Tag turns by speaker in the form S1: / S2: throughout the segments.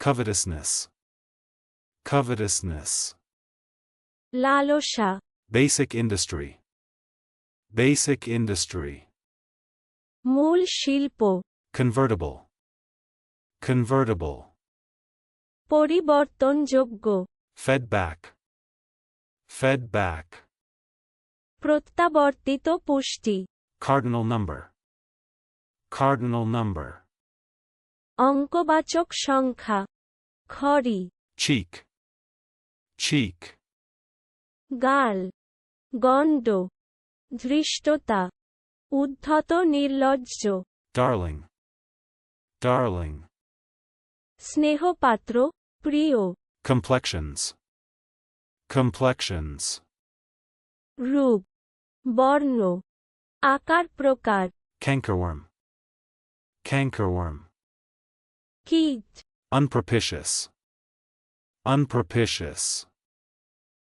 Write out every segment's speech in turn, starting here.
S1: covetousness, covetousness,
S2: লালসা
S1: basic industry, basic industry,
S2: মূল শিল্প
S1: convertible, convertible,
S2: পরিবর্তনযোগ্য
S1: fed back, fed back,
S2: প্রত্যাবর্তিত পুষ্টি
S1: cardinal number, cardinal number,
S2: অঙ্কবাচক সংখ্যা খড়ি
S1: cheek, cheek,
S2: গাল গণ্ড ধৃষ্টতা উদ্ধত নির্লজ্জ
S1: darling, darling,
S2: স্নেহপাত্র প্রিয়
S1: complexions, complexions,
S2: রূপ বর্ণ আকার প্রকার
S1: cankerworm, cankerworm,
S2: কীট
S1: unpropitious, unpropitious,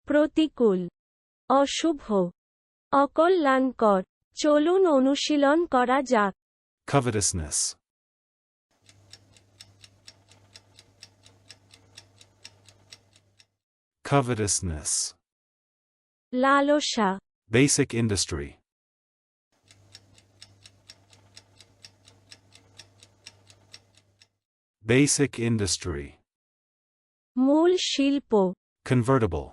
S2: প্রতিকূল অশুভ অকল্যাণকর চলুন অনুশীলন করা যাক
S1: covetousness, covetousness,
S2: লালসা
S1: basic industry, basic industry,
S2: মূল শিল্প
S1: convertible,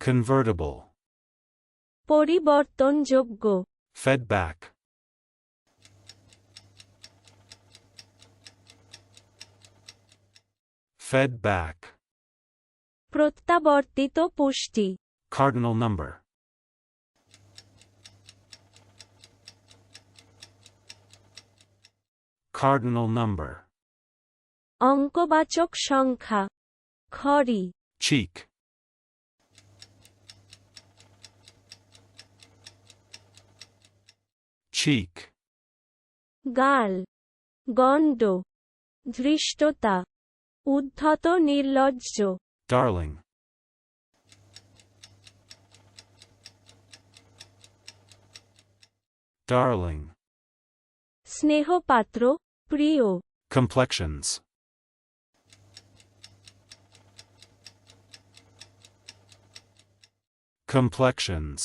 S1: convertible,
S2: পরিবর্তনযোগ্য
S1: fed back, fed back,
S2: প্রত্যাবর্তিত পুষ্টি
S1: cardinal number, Cardinal number,
S2: অঙ্কবাচক সংখ্যা খড়ি
S1: cheek, cheek,
S2: গাল গণ্ড ধৃষ্টতা উদ্ধত নির্লজ্জ
S1: darling, darling,
S2: স্নেহপাত্র প্রিয়
S1: complexions, complexions,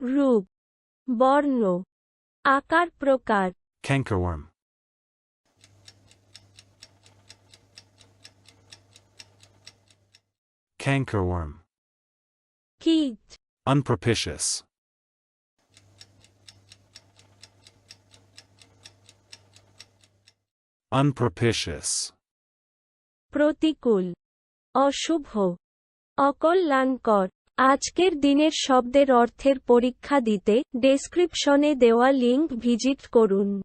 S2: রূপ বর্ণ আকার প্রকার
S1: cankerworm, cankerworm,
S2: কীট
S1: unpropitious, Unpropitious,
S2: প্রতিকূল অশুভ অকল্যাণকর। আজকের দিনের শব্দের অর্থের পরীক্ষা দিতে ডেসক্রিপশনে দেওয়া লিঙ্ক ভিজিট করুন।